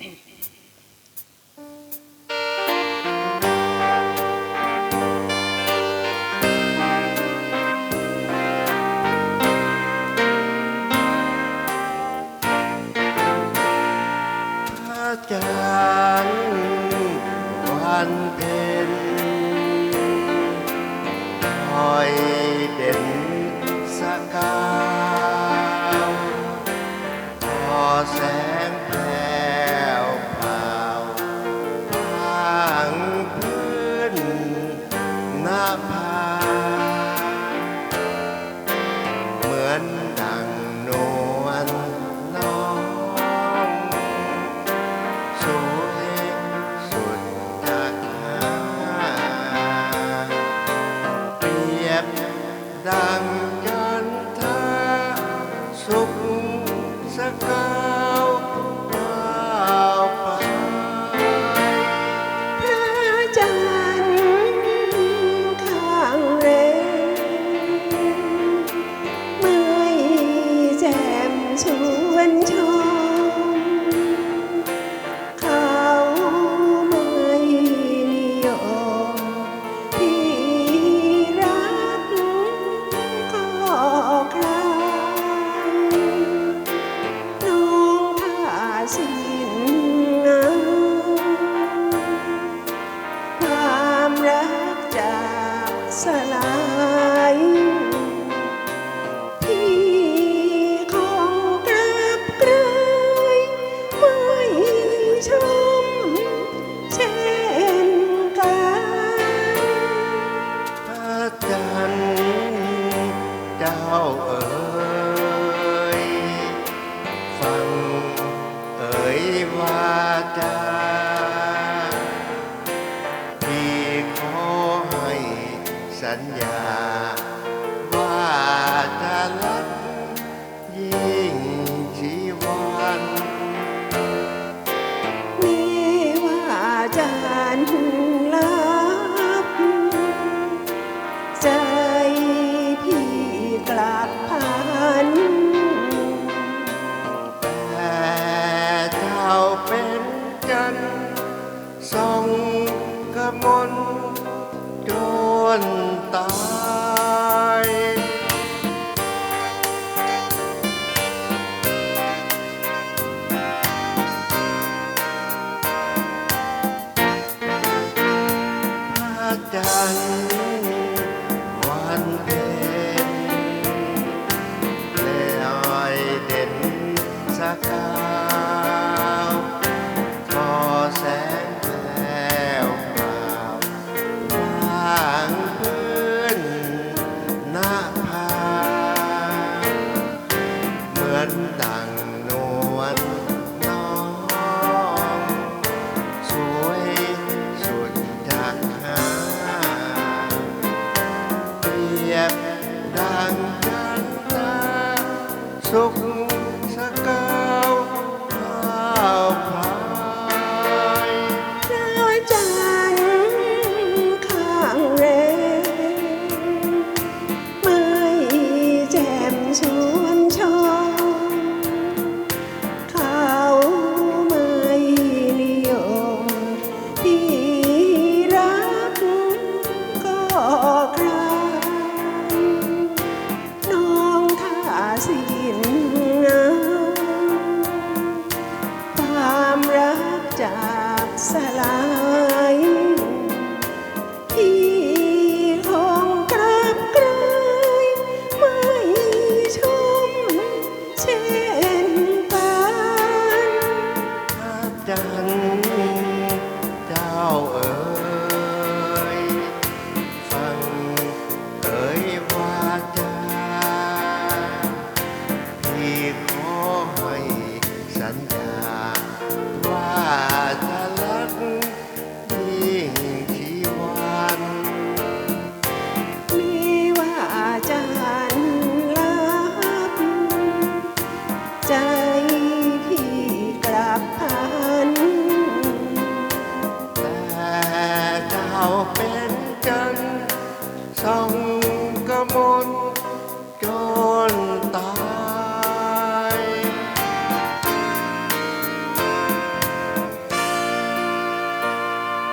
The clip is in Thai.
วันเพ็ญคอยเด่น The girl. สลายที่ของกลับกลายไม่ชมเช่นกันพรจันทร์เจ้าเอ๋ สัญญา ว่าจะรักยิ่งชีวัน มีว่าจานลับ ใจพี่กลับพัน แต่เจ้าเป็นจันทร์ทรงกมล ตากันวันเพ็ญแล้ไอเด่นสักา oh.